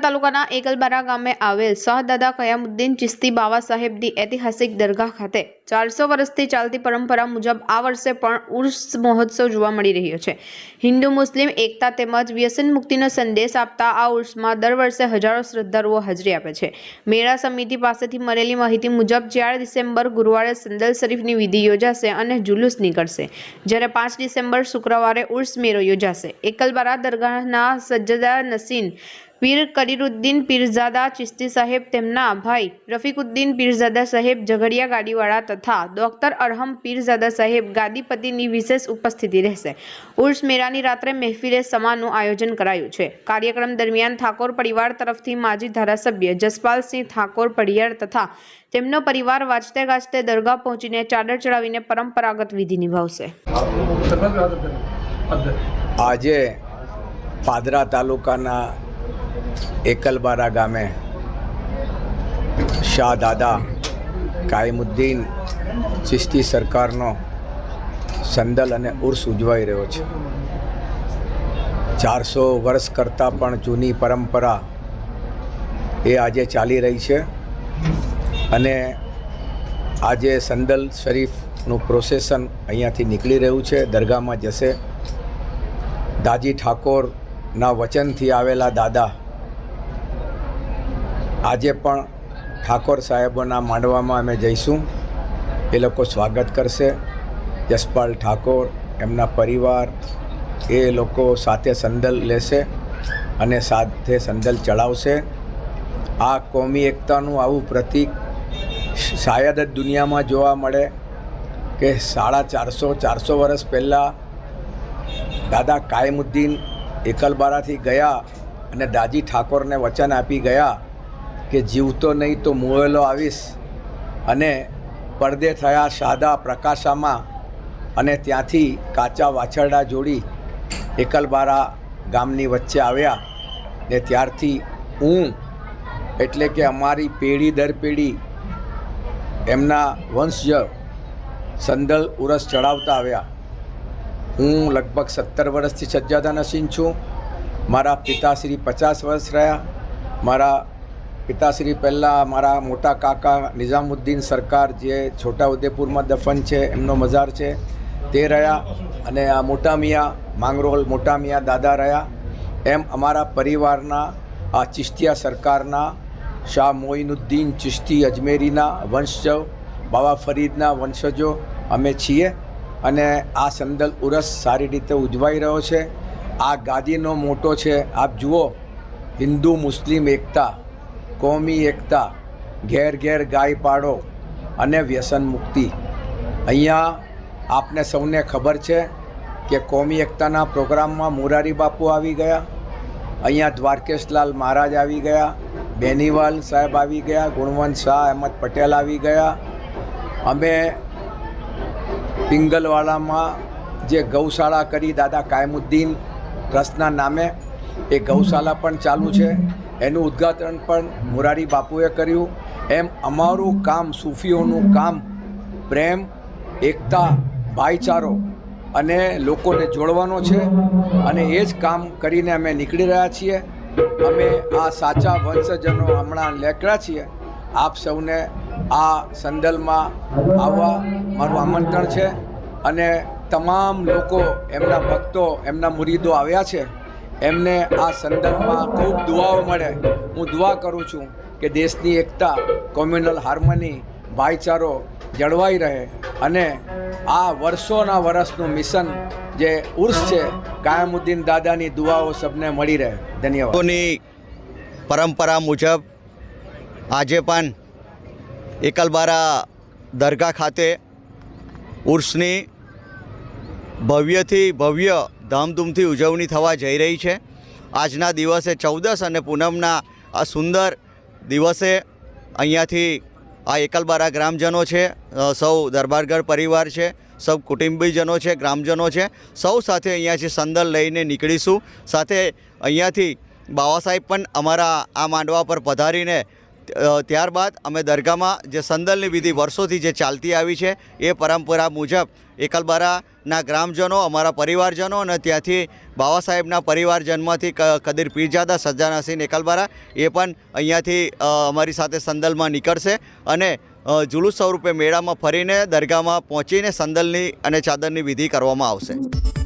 તાલુકાના એકલબારા ગામે આવેલ શાહદાદા કયામુદ્દીન ચિસ્તી બાવા સાહેબની ઐતિહાસિક દરગાહ ખાતે ચારસો વર્ષથી ચાલતી પરંપરા મુજબ આ વર્ષે પણ ઉર્સ મહોત્સવ જોવા મળી રહ્યો છે. હિન્દુ, મુસ્લિમ, એકતા તેમજ વ્યસન મુક્તિનો સંદેશ આપતા આ ઉર્સમાં દર વર્ષે હજારો શ્રદ્ધાળુઓ હાજરી આપે છે. મેળા સમિતિ પાસેથી મળેલી માહિતી મુજબ ચાર ડિસેમ્બર ગુરુવારે સંદલ શરીફની વિધિ યોજાશે અને જુલુસ નીકળશે. જ્યારે પાંચ ડિસેમ્બર શુક્રવારે ઉર્સ મેળો યોજાશે. એકલબારા દરગાહના સજ્જદા નસીન પીર કરીરુદ્દીન પીરઝાદા ચિસ્તી સાહેબ તેમના ભાઈ રફીકુદ્દીન પીરઝાદા સાહેબ ઝઘડિયા ગાડીવાળા તથા ડોક્ટર અરહમ પીરઝાદા સાહેબ ગાદીપતિની વિશેષ ઉપસ્થિતિ રહેશે। ઉર્સ મેળાની રાત્રે મહેફિલે સમાનું આયોજન કરાયું છે। કાર્યક્રમ દરમિયાન ઠાકોર પરિવાર તરફથી માજી ધારાસભ્ય જસપાલસિંહ ઠાકોર પડિયાર તથા તેમનો પરિવાર વાંચતે ગાજતે દરગાહ પહોંચીને ચાદર ચડાવીને પરંપરાગત વિધિ નિભાવશે। આજે પાદરા તાલુકાના એકલબારા ગામે શાહ દાદા કાયમુદ્દીન ચિશ્તી સરકારનો સંદલ અને ઉર્સ ઉજવાઈ રહ્યો છે. ચારસો વર્ષ કરતાં પણ જૂની પરંપરા એ આજે ચાલી રહી છે અને આજે સંદલ શરીફનું પ્રોસેસન અહીંયાથી નીકળી રહ્યું છે, દરગાહમાં જશે. દાજી ઠાકોરના વચનથી આવેલા દાદા આજે પણ ઠાકોર સાહેબોના માંડવામાં અમે જઈશું. એ લોકો સ્વાગત કરશે. જસપાલ ઠાકોર, એમના પરિવાર, એ લોકો સાથે સંદલ લેશે અને સાથે સંદલ ચડાવશે. આ કોમી એકતાનું આવું પ્રતીક શાયદ જ દુનિયામાં જોવા મળે કે સાડા ચારસો ચારસો વર્ષ પહેલાં દાદા કાયમુદ્દીન એકલબારાથી ગયા અને દાજી ઠાકોરને વચન આપી ગયા. કે જીવતો નહીં તો મોયેલો આવીશ. અને પડદે થયા સાદા પ્રકાશામાં અને ત્યાંથી કાચા વાછરડા જોડી એકલબારા ગામની વચ્ચે આવ્યા ને ત્યારથી હું એટલે કે અમારી પેઢી દર પેઢી એમના વંશજ સંદલ ઉરસ ચડાવતા આવ્યા. હું લગભગ સત્તર વર્ષથી સજ્જાદા નસીન છું. મારા પિતાશ્રી પચાસ વર્ષ રહ્યા. મારા પિતાશ્રી પહેલાં મારા મોટા કાકા નિઝામુદ્દીન સરકાર જે છોટાઉદેપુરમાં દફન છે, એમનો મઝાર છે, તે રહ્યા અને આ મોટા મિયા માંગરોલ મોટા મિયા દાદા રહ્યા. એમ અમારા પરિવારના, આ ચિશ્તિયા સરકારના, શાહ મોઇનુદ્દીન ચિશ્તી અજમેરીના વંશજ બાબા ફરીદના વંશજો અમે છીએ અને આ સંદલ ઉરસ સારી રીતે ઉજવાઈ રહ્યો છે. આ ગાદીનો મોટો છે. આપ જુઓ, હિન્દુ, મુસ્લિમ, એકતા કોમી એકતા, ઘેર ઘેર ગાય પાડો અને વ્યસન મુક્તિ. અહીંયા આપને સૌને ખબર છે કે કોમી એકતાના પ્રોગ્રામમાં મોરારી બાપુ આવી ગયા, અહીંયા દ્વારકેશલાલ મહારાજ આવી ગયા, બેનીવાલ સાહેબ આવી ગયા, ગુણવંત શાહ અહેમદ પટેલ આવી ગયા. અમે પિંગલવાડામાં જે ગૌશાળા કરી દાદા કાયમુદ્દીન ટ્રસ્ટના નામે, એ ગૌશાળા પણ ચાલુ છે. એનું ઉદ્ઘાટન પણ મોરારી બાપુએ કર્યું. એમ અમારું કામ સૂફીઓનું કામ, પ્રેમ, એકતા, ભાઈચારો અને લોકોને જોડવાનો છે અને એ જ કામ કરીને અમે નીકળી રહ્યા છીએ. અમે આ સાચા વંશજનો હમણાં લેકડા છીએ. આપ સૌને આ સંદલમાં આવવા મારું આમંત્રણ છે અને તમામ લોકો, એમના ભક્તો, એમના મુરીદો આવ્યા છે. એમને આ સંદર્ભમાં ખૂબ દુઆઓ મળે. હું દુઆ કરું છું કે દેશની એકતા કોમ્યુનલ હાર્મની ભાઈચારો જળવાઈ રહે અને આ વર્ષોના વર્ષનું મિશન જે ઉર્સ છે, કાયમુદ્દીન દાદાની દુઆઓ સબને મળી રહે. ધન્યવાદ. પરંપરા મુજબ આજે પણ એકલબારા દરગાહ ખાતે ઉર્સની ભવ્યથી ભવ્ય ધામધૂમથી ઉજવણી થવા જઈ રહી છે. આજના દિવસે ચૌદસ અને પૂનમના આ સુંદર દિવસે અહીંયાથી આ એકલબારા ગ્રામજનો છે સૌ દરબારગઢ પરિવાર છે, સૌ કુટુંબીજનો છે, ગ્રામજનો છે, સૌ સાથે અહીંયાથી સંદલ લઈને નીકળીશું. સાથે અહીંયાથી બાબા સાહેબ પણ અમારા આ માંડવા પર પધારીને ત્યારબાદ અમે દરગાહમાં જે સંદલની વિધિ વર્ષોથી જે ચાલતી આવી છે, એ પરંપરા મુજબ એકલબારાના ગ્રામજનો, અમારા પરિવારજનો અને ત્યાંથી બાબા સાહેબના પરિવારજનમાંથી કદીર પીરજાદા સજ્જાન હસીન એકલબારા, એ પણ અહીંયાથી અમારી સાથે સંદલમાં નીકળશે અને જુલુસ સ્વરૂપે મેળામાં ફરીને દરગાહમાં પહોંચીને સંદલની અને ચાદરની વિધિ કરવામાં આવશે.